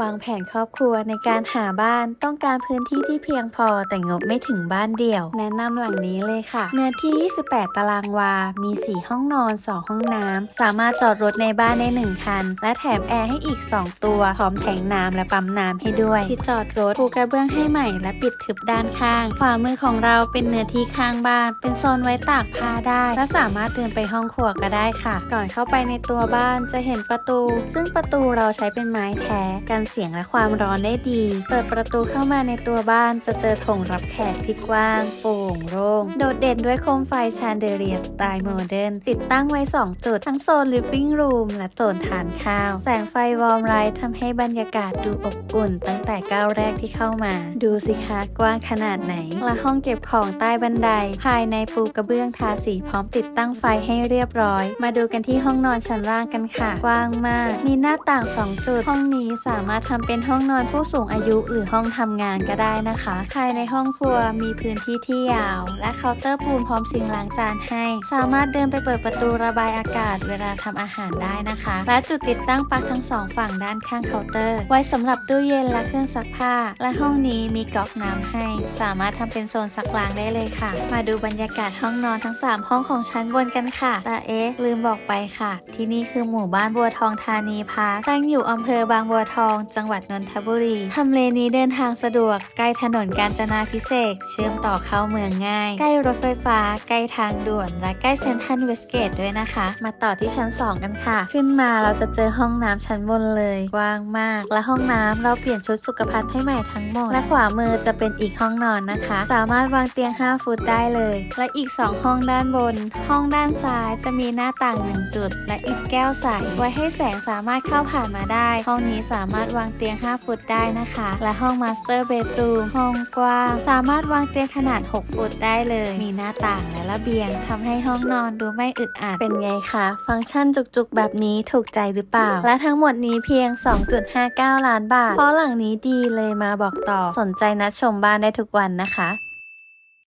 วางแผนครอบครัวในการหาบ้านต้องการพื้นที่ที่เพียงพอแต่งบไม่ถึงบ้านเดี่ยว แนะนำหลังนี้เลยค่ะ เนื้อที่ 28 ตารางวา มี 4 ห้องนอน 2 ห้องน้ำ สามารถจอดรถในบ้านได้ 1 คัน และแถมแอร์ให้อีก 2 ตัว พร้อมแทงน้ำและปั๊มน้ำให้ด้วย ที่จอดรถปูกระเบื้องให้ใหม่และปิดทึบด้านข้าง ขวามือของเราเป็นเนื้อที่ข้างบ้าน เป็นโซนไว้ตากผ้าได้ และสามารถเดินไปห้องครัวก็ได้ค่ะ ก่อนเข้าไปในตัวบ้านจะเห็นประตู ซึ่งประตูเราใช้เป็นไม้แท้กันเสียงและความร้อนได้ดี เปิดประตูเข้ามาในตัวบ้านจะเจอโถงรับแขกที่กว้าง โปร่งโล่งโดดเด่นด้วยโคมไฟชานเดเลียสไตล์โมเดิร์นติดตั้งไว้ 2 จุด ทั้งโซน living room และโซนทานข้าว แสงไฟวอร์มไลท์ทำให้บรรยากาศดูอบอุ่น ตั้งแต่ก้าวแรกที่เข้ามา ดูสิคะกว้างขนาดไหน และห้องเก็บของใต้บันได ภายในปูกระเบื้องทาสีพร้อมติดตั้งไฟให้เรียบร้อย มาดูกันที่ห้องนอนชั้นล่างกันค่ะ กว้างมาก มีหน้าต่าง 2 จุด ห้องนี้สามารถทำเป็นห้องนอนผู้สูงอายุหรือห้องทำงานก็ได้นะคะ ภายในห้องครัวมีพื้นที่ที่ยาว และเคาน์เตอร์ปูนพร้อมซิงล้างจานให้ สามารถเดินไปเปิดประตูระบายอากาศเวลาทำอาหารได้นะคะ และจุดติดตั้งปลั๊กทั้งสองฝั่งด้านข้างเคาน์เตอร์ ไว้สำหรับตู้เย็นและเครื่องซักผ้า และห้องนี้มีก๊อกน้ำให้ สามารถทำเป็นโซนซักล้างได้เลยค่ะ มาดูบรรยากาศห้องนอนทั้ง 3 ห้องของชั้นบนกันค่ะแต่เอ๊ะลืมบอกไปค่ะ ที่นี่คือหมู่บ้านบัวทองธานีพาร์คตั้งอยู่อำเภอบางบัวทองจังหวัดนนทบุรีทำเลนี้เดินทางสะดวก ใกล้ถนนกาญจนาพิเศษกเชื่อมต่อเข้าเมืองง่าย ใกล้รถไฟฟ้า ใกล้ทางด่วน และใกล้เซ็นทรัลเวสเกตด้วยนะคะ มาต่อที่ชั้น 2 กันค่ะ ขึ้นมาเราจะเจอห้องน้ำชั้นบนเลยกว้างมาก และห้องน้ำเราเปลี่ยนชุดสุขภัณฑ์ให้ใหม่ทั้งหมด และขวามือจะเป็นอีกห้องนอนนะคะ สามารถวางเตียง 5 ฟุตได้เลย และอีก 2 ห้องด้านบน ห้องด้านซ้ายจะมีหน้าต่าง 1 จุด และอีกแก้วใสไว้ให้แสงสามารถเข้าผ่านมาได้ ห้องนี้สามารถวางเตียง 5 ฟุตได้นะคะ และห้องมาสเตอร์เบดรูมห้องกว้าง สามารถวางเตียงขนาด 6 ฟุตได้เลย มีหน้าต่างและระเบียงทำให้ห้องนอนดูไม่อึดอัดเป็นไงคะ ฟังก์ชันจุกๆ แบบนี้ถูกใจหรือเปล่า และทั้งหมดนี้เพียง 2.59 ล้านบาท เพราะหลังนี้ดีเลยมาบอกต่อสนใจนัดชมบ้านได้ทุกวันนะคะ